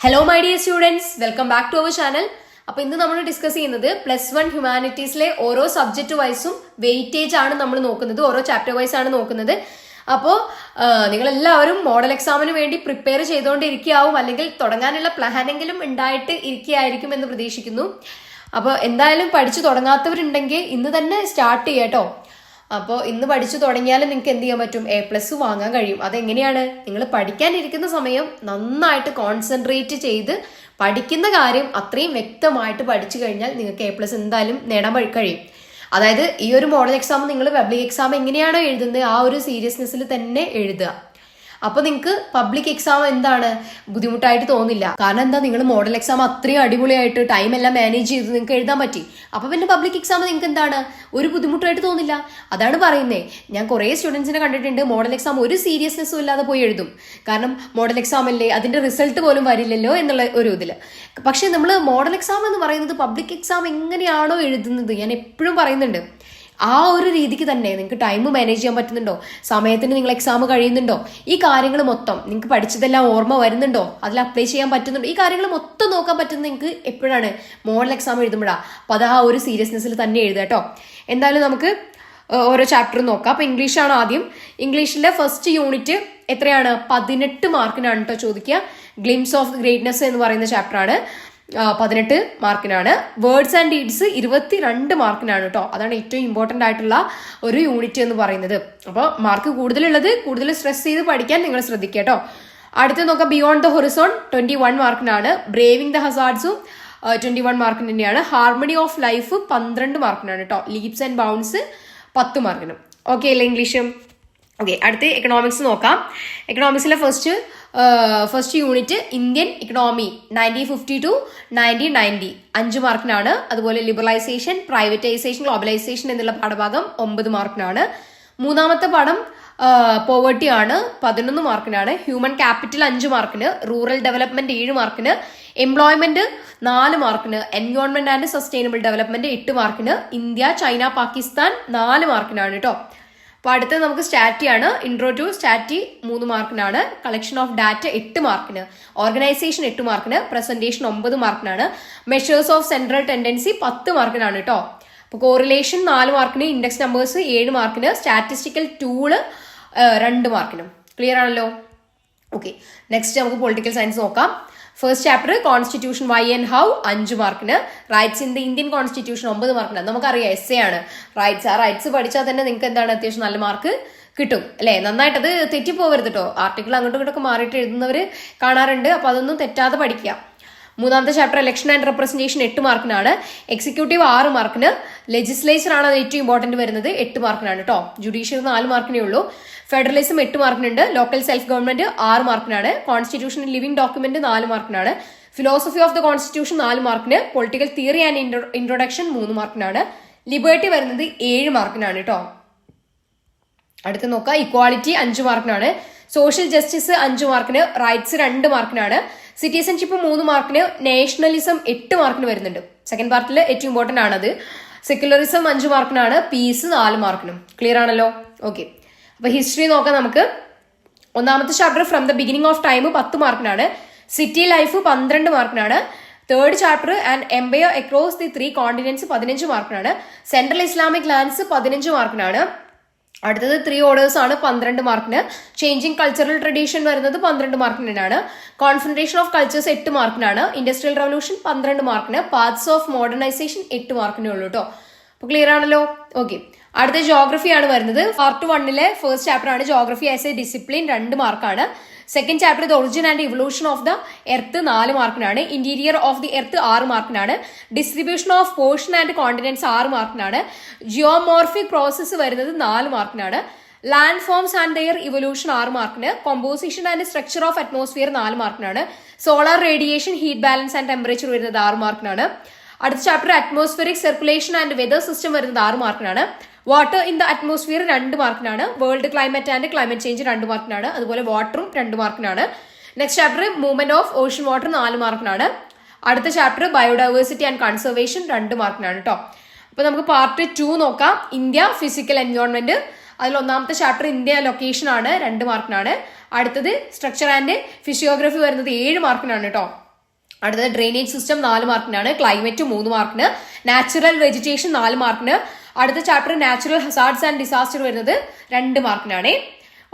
Hello my dear students welcome back to our channel അപ്പൊ ഇന്ന് നമ്മൾ ഡിസ്കസ് ചെയ്യുന്നത് പ്ലസ് വൺ ഹ്യൂമാനിറ്റീസിലെ ഓരോ സബ്ജക്ട് വൈസും വെയിറ്റേജ് ആണ് നമ്മൾ നോക്കുന്നത്. ഓരോ ചാപ്റ്റർ വൈസ് ആണ് നോക്കുന്നത്. അപ്പോൾ നിങ്ങൾ എല്ലാവരും മോഡൽ എക്സാമിന് വേണ്ടി പ്രിപ്പയർ ചെയ്തുകൊണ്ടിരിക്കുകയാവും അല്ലെങ്കിൽ തുടങ്ങാനുള്ള പ്ലാനെങ്കിലും ഉണ്ടായിട്ട് ഇരിക്കുകയായിരിക്കും എന്ന് പ്രതീക്ഷിക്കുന്നു. അപ്പോൾ എന്തായാലും പഠിച്ചു തുടങ്ങാത്തവരുണ്ടെങ്കിൽ ഇന്ന് തന്നെ സ്റ്റാർട്ട് ചെയ്യാട്ടോ അപ്പോൾ ഇന്ന് പഠിച്ചു തുടങ്ങിയാൽ നിങ്ങൾക്ക് എന്ത് ചെയ്യാൻ പറ്റും? എ പ്ലസ് വാങ്ങാൻ കഴിയും. അതെങ്ങനെയാണ്? നിങ്ങൾ പഠിക്കാനിരിക്കുന്ന സമയം നന്നായിട്ട് കോൺസെൻട്രേറ്റ് ചെയ്ത് പഠിക്കുന്ന കാര്യം അത്രയും വ്യക്തമായിട്ട് പഠിച്ചു കഴിഞ്ഞാൽ നിങ്ങൾക്ക് എ പ്ലസ് എന്തായാലും നേടാൻ കഴിയും. അതായത് ഈ ഒരു മോഡൽ എക്സാം നിങ്ങൾ പബ്ലിക് എക്സാം എങ്ങനെയാണോ എഴുതുന്നത് ആ ഒരു സീരിയസ്നെസ്സിൽ തന്നെ എഴുതുക. അപ്പൊ നിങ്ങൾക്ക് പബ്ലിക് എക്സാം എന്താണ്? ബുദ്ധിമുട്ടായിട്ട് തോന്നില്ല കാരണം എന്താ നിങ്ങൾ മോഡൽ എക്സാം അത്രയും അടിപൊളിയായിട്ട് ടൈം എല്ലാം മാനേജ് ചെയ്ത് നിങ്ങൾക്ക് എഴുതാൻ പറ്റി. അപ്പൊ പിന്നെ പബ്ലിക് എക്സാം നിങ്ങൾക്ക് എന്താണ്? ഒരു ബുദ്ധിമുട്ടായിട്ട് തോന്നില്ല. അതാണ് പറയുന്നത് ഞാൻ കുറേ സ്റ്റുഡൻസിനെ കണ്ടിട്ടുണ്ട് മോഡൽ എക്സാം ഒരു സീരിയസ്നെസ്സും ഇല്ലാതെ പോയി എഴുതും. കാരണം മോഡൽ എക്സാം അല്ലേ അതിന്റെ റിസൾട്ട് പോലും വരില്ലല്ലോ എന്നുള്ള ഒരു ഇതിൽ പക്ഷെ നമ്മൾ മോഡൽ എക്സാം എന്ന് പറയുന്നത് പബ്ലിക് എക്സാം എങ്ങനെയാണോ എഴുതുന്നത്? ഞാൻ എപ്പോഴും പറയുന്നുണ്ട്. ആ ഒരു രീതിക്ക് തന്നെ നിങ്ങൾക്ക് ടൈം മാനേജ് ചെയ്യാൻ പറ്റുന്നുണ്ടോ? സമയത്തിന് നിങ്ങൾ എക്സാം കഴിയുന്നുണ്ടോ? ഈ കാര്യങ്ങൾ മൊത്തം നിങ്ങൾക്ക് പഠിച്ചതെല്ലാം ഓർമ്മ വരുന്നുണ്ടോ? അതിൽ അപ്ലൈ ചെയ്യാൻ പറ്റുന്നുണ്ടോ? ഈ കാര്യങ്ങൾ മൊത്തം നോക്കാൻ പറ്റുന്ന നിങ്ങൾക്ക് എപ്പോഴാണ്? മോഡൽ എക്സാം എഴുതുമ്പോഴാണ് അപ്പോൾ അത് ആ ഒരു സീരിയസ്നെസ്സിൽ തന്നെ എഴുതുക കേട്ടോ എന്തായാലും നമുക്ക് ഓരോ ചാപ്റ്റർ നോക്കാം. അപ്പോൾ ഇംഗ്ലീഷാണ് ആദ്യം. ഇംഗ്ലീഷിലെ ഫസ്റ്റ് യൂണിറ്റ് എത്രയാണ്? പതിനെട്ട് മാർക്കിനാണ് കേട്ടോ ചോദിക്കുക. ഗ്ലിംസ് ഓഫ് ഗ്രേറ്റ്നെസ് എന്ന് പറയുന്ന ചാപ്റ്ററാണ് പതിനെട്ട് മാർക്കിനാണ്. വേർഡ്സ് ആൻഡ് ഡീഡ്സ് ഇരുപത്തി രണ്ട് മാർക്കിനാണ് കേട്ടോ അതാണ് ഏറ്റവും ഇമ്പോർട്ടന്റ് ആയിട്ടുള്ള ഒരു യൂണിറ്റ് എന്ന് പറയുന്നത്. അപ്പോൾ മാർക്ക് കൂടുതലുള്ളത് കൂടുതൽ സ്ട്രെസ് ചെയ്ത് പഠിക്കാൻ നിങ്ങൾ ശ്രദ്ധിക്കുക കേട്ടോ അടുത്ത് നോക്കാം beyond the horizon twenty one മാർക്കിനാണ് braving the ഹസാർഡ്സും ട്വന്റി വൺ മാർക്കിന് തന്നെയാണ്. ഹാർമണി ഓഫ് ലൈഫ് പന്ത്രണ്ട് മാർക്കിനാണ് കേട്ടോ ലീപ്സ് ആൻഡ് ബൗൺസ് പത്ത് മാർക്കിനും. ഓക്കെ അല്ലേ ഇംഗ്ലീഷും? ഓക്കെ അടുത്ത് എക്കണോമിക്സ് നോക്കാം. എക്കണോമിക്സിലെ first first unit Indian economy nineteen fifty to nineteen ninety അഞ്ച് മാർക്കിനാണ്. അതുപോലെ ലിബറലൈസേഷൻ പ്രൈവറ്റൈസേഷൻ ഗ്ലോബലൈസേഷൻ എന്നുള്ള പാഠഭാഗം ഒമ്പത് മാർക്കിനാണ്. മൂന്നാമത്തെ പാഠം പോവർട്ടി ആണ്. പതിനൊന്ന് മാർക്കിനാണ്. ഹ്യൂമൻ ക്യാപിറ്റൽ അഞ്ച് മാർക്കിന്. റൂറൽ ഡെവലപ്മെന്റ് ഏഴ് മാർക്കിന്. എംപ്ലോയ്മെന്റ് നാല് മാർക്കിന്. എൻവയോൺമെന്റ് ആൻഡ് സസ്റ്റൈനബിൾ ഡെവലപ്മെന്റ് എട്ട് മാർക്കിന്. ഇന്ത്യ ചൈന പാകിസ്ഥാൻ നാല് മാർക്കിനാണ് കേട്ടോ അപ്പോൾ അടുത്തത് നമുക്ക് സ്റ്റാറ്റി ആണ്. ഇൻട്രോ ടു സ്റ്റാറ്റി മൂന്ന് മാർക്കിനാണ്. കളക്ഷൻ ഓഫ് ഡാറ്റ എട്ട് മാർക്കിന്. ഓർഗനൈസേഷൻ എട്ട് മാർക്കിന്. പ്രസന്റേഷൻ ഒമ്പത് മാർക്കിനാണ്. മെഷേഴ്സ് ഓഫ് സെൻട്രൽ ടെൻഡൻസി പത്ത് മാർക്കിനാണ് കേട്ടോ അപ്പോൾ കോറിലേഷൻ നാല് മാർക്കിന് ഇൻഡെക്സ് നമ്പേഴ്സ് ഏഴ് മാർക്കിന് സ്റ്റാറ്റിസ്റ്റിക്കൽ ടൂൾ രണ്ട് മാർക്കിനും. ക്ലിയർ ആണല്ലോ? ഓക്കെ നെക്സ്റ്റ് നമുക്ക് പൊളിറ്റിക്കൽ സയൻസ് നോക്കാം. First chapter constitution why and how അഞ്ച് മാർക്കിന് rights in the Indian constitution ഒമ്പത് മാർക്കിന് നമുക്കറിയാം എസ് എ ആണ്. റൈറ്റ്സ് ആ റൈറ്റ്സ് പഠിച്ചാൽ തന്നെ നിങ്ങൾക്ക് എന്താണ് അത്യാവശ്യം നല്ല മാർക്ക് കിട്ടും അല്ലേ? നന്നായിട്ട് അത് തെറ്റിപ്പോവരുത് കേട്ടോ ആർട്ടിക്കിൾ അങ്ങോട്ടും ഇങ്ങോട്ടൊക്കെ മാറിയിട്ട് എഴുതുന്നവർ കാണാറുണ്ട്. അപ്പോൾ അതൊന്നും തെറ്റാതെ പഠിക്കുക. മൂന്നാമത്തെ ചാപ്റ്റർ ഇലക്ഷൻ ആൻഡ് റെപ്രസെന്റേഷൻ എട്ട് മാർക്കിനാണ് എക്സിക്യൂട്ടീവ് ആറ് മാർക്കിന് ലെജിസ്ലേച്ചർ ആണ് ഏറ്റവും ഇമ്പോർട്ടന്റ് വരുന്നത്. എട്ട് മാർക്കിനാണ് കേട്ടോ ജുഡീഷ്യൽ നാല് മാർക്കിനേ ഉള്ളൂ. ഫെഡറലിസം എട്ട് മാർക്കിനുണ്ട്. ലോക്കൽ സെൽഫ് ഗവൺമെന്റ് ആറ് മാർക്കിനാണ്. കോൺസ്റ്റിറ്റ്യൂഷൻ ലിവിംഗ് ഡോക്യുമെന്റ് നാല് മാർക്കിനാണ്. ഫിലോസഫി ഓഫ് ദ കോൺസ്റ്റിറ്റ്യൂഷൻ നാല് മാർക്കിന്. പൊളിറ്റിക്കൽ തിയറി ആൻഡ് ഇൻട്രൊഡക്ഷൻ മൂന്ന് മാർക്കിനാണ്. ലിബേർട്ടി വരുന്നത് ഏഴ് മാർക്കിനാണ് കേട്ടോ അടുത്ത് നോക്കാം. ഇക്വാളിറ്റി അഞ്ച് മാർക്കിനാണ്. സോഷ്യൽ ജസ്റ്റിസ് അഞ്ച് മാർക്കിന്. റൈറ്റ്സ് രണ്ട് മാർക്കിനാണ്. സിറ്റിസൺഷിപ്പ് മൂന്ന് മാർക്കിന്. നാഷണലിസം എട്ട് മാർക്കിന് വരുന്നുണ്ട്. സെക്കൻഡ് പാർട്ടിൽ ഏറ്റവും ഇമ്പോർട്ടന്റ് ആണത്. സെക്യുലറിസം അഞ്ച് മാർക്കിനാണ്. പീസ് നാല് മാർക്കിനും. ക്ലിയർ ആണല്ലോ? ഓക്കെ അപ്പൊ ഹിസ്റ്ററി നോക്കാം നമുക്ക്. ഒന്നാമത്തെ chapter from the beginning of time പത്ത് മാർക്കിനാണ് സിറ്റി ലൈഫ് പന്ത്രണ്ട് മാർക്കിനാണ് third chapter and empire across the three continents പതിനഞ്ച് മാർക്കിനാണ് സെൻട്രൽ ഇസ്ലാമിക് ലാൻഡ്സ് പതിനഞ്ച് മാർക്കിനാണ് അടുത്തത് ത്രീ ഓർഡേഴ്സ് ആണ് പന്ത്രണ്ട് മാർക്കിന് ചേഞ്ചിങ് കൾച്ചറൽ ട്രഡീഷൻ വരുന്നത് പന്ത്രണ്ട് മാർക്കിനാണ് കോൺസെൻട്രേഷൻ ഓഫ് കൾച്ചേഴ്സ് എട്ട് മാർക്കിനാണ് ഇൻഡസ്ട്രിയൽ റവല്യൂഷൻ പന്ത്രണ്ട് മാർക്കിന് പാർട്സ് ഓഫ് മോഡേണൈസേഷൻ എട്ട് മാർക്കിനേ ഉള്ളൂ കേട്ടോ അപ്പൊ ക്ലിയർ ആണല്ലോ? ഓക്കെ അടുത്ത ജോഗ്രഫി ആണ് വരുന്നത്. പാർട്ട് വണ്ണിലെ ഫസ്റ്റ് ചാപ്റ്റർ ആണ് ജോഗ്രഫി ആസ് എ ഡിസിപ്ലിൻ രണ്ട് മാർക്കാണ് second chapter the origin and evolution of the earth നാല് മാർക്കിനാണ് ഇന്റീരിയർ ഓഫ് ദി എർത്ത് ആറ് മാർക്കിനാണ് distribution of portion and continents ആറ് മാർക്കിനാണ് ജിയോമോർഫിക് പ്രോസസ്സ് വരുന്നത് നാല് മാർക്കിനാണ് land forms and their evolution ആറ് മാർക്കിന് composition and structure of atmosphere നാല് മാർക്കിനാണ് solar radiation heat balance and temperature വരുന്നത് ആറ് മാർക്കിനാണ് അടുത്ത chapter atmospheric circulation and weather system വരുന്നത് ആറ് മാർക്കിനാണ്. വാട്ടർ ഇൻ ദ അറ്റ്മോസ്ഫിയർ രണ്ട് മാർക്കിനാണ്. World climate and climate change രണ്ട് മാർക്കിനാണ്. അതുപോലെ വാട്ടറും രണ്ട് മാർക്കിനാണ്. Next chapter movement of ocean water നാല് മാർക്കിനാണ്. അടുത്ത ചാപ്റ്റർ ബയോഡൈവേഴ്സിറ്റി ആൻഡ് കൺസർവേഷൻ രണ്ട് മാർക്കിനാണ് കേട്ടോ അപ്പൊ നമുക്ക് പാർട്ട് ടു നോക്കാം. ഇന്ത്യ ഫിസിക്കൽ എൻവയോൺമെന്റ് അതിൽ ഒന്നാമത്തെ ചാപ്റ്റർ ഇന്ത്യ ലൊക്കേഷൻ ആണ് രണ്ട് മാർക്കിനാണ്. അടുത്തത് സ്ട്രക്ചർ ആൻഡ് ഫിസിയോഗ്രഫി വരുന്നത് ഏഴ് മാർക്കിനാണ് കേട്ടോ അടുത്തത് ഡ്രെയിനേജ് സിസ്റ്റം നാല് മാർക്കിനാണ് ക്ലൈമറ്റ് മൂന്ന് മാർക്കിന് നാച്ചുറൽ വെജിറ്റേഷൻ നാല് മാർക്കിന്. അടുത്ത chapter natural hazards and disaster വരുന്നത് രണ്ട് മാർക്കിനാണേ.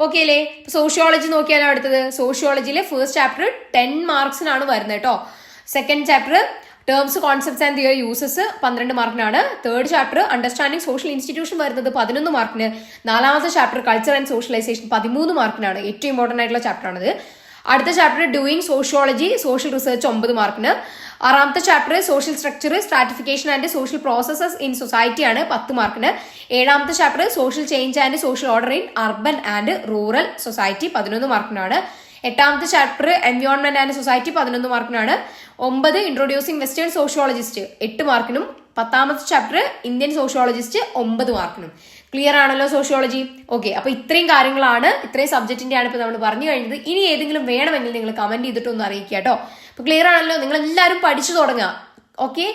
ഓക്കെ അല്ലേ? സോഷ്യോളജി നോക്കിയാലോ അടുത്തത്? സോഷ്യോളജിയിലെ ഫസ്റ്റ് ചാപ്റ്റർ ടെൻ മാർക്സിനാണ് വരുന്നത് കേട്ടോ second chapter terms concepts and their uses പന്ത്രണ്ട് മാർക്കിനാണ്. Third chapter understanding social institution വരുന്നത് പതിനൊന്ന് മാർക്കിന്. നാലാമത്തെ ചാപ്റ്റർ കൾച്ചർ ആൻഡ് സോഷ്യലൈസേഷൻ പതിമൂന്ന് മാർക്കിനാണ്. ഏറ്റവും ഇമ്പോർട്ടന്റ് ആയിട്ടുള്ള ചാപ്റ്റർ ആണിത്. അടുത്ത chapter doing sociology social research ഒമ്പത് മാർക്കിന് ആറാമത്തെ chapter social structure stratification and social processes in society ആണ് പത്ത് മാർക്കിന് ഏഴാമത്തെ chapter social change and social order in urban and rural society പതിനൊന്ന് മാർക്കിനാണ് എട്ടാമത്തെ ചാപ്റ്റർ എൻവയോൺമെന്റ് ആൻഡ് സൊസൈറ്റി പതിനൊന്ന് മാർക്കിനാണ് ഒമ്പത് ഇൻട്രൊഡ്യൂസിംഗ് വെസ്റ്റേൺ സോഷ്യോളജിസ്റ്റ് എട്ട് മാർക്കിനും പത്താമത്തെ ചാപ്റ്റർ ഇന്ത്യൻ സോഷ്യോളജിസ്റ്റ് ഒമ്പത് മാർക്കിനും ക്ലിയർ ആണല്ലോ സോഷ്യോളജി ഓക്കെ അപ്പൊ ഇത്രയും കാര്യങ്ങളാണ് ഇത്രയും സബ്ജക്റ്റിന്റെ ആണ് ഇപ്പൊ നമ്മൾ പറഞ്ഞു കഴിഞ്ഞത്. ഇനി ഏതെങ്കിലും വേണമെങ്കിൽ നിങ്ങൾ കമന്റ് ചെയ്തിട്ട് ഒന്ന് അറിയിക്കുക കേട്ടോ. അപ്പൊ ക്ലിയർ ആണല്ലോ? നിങ്ങൾ എല്ലാവരും പഠിച്ചു തുടങ്ങുക. ഓക്കെ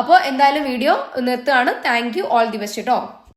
അപ്പോൾ എന്തായാലും വീഡിയോ നിർത്തുകയാണ്. Thank you all the best കേട്ടോ.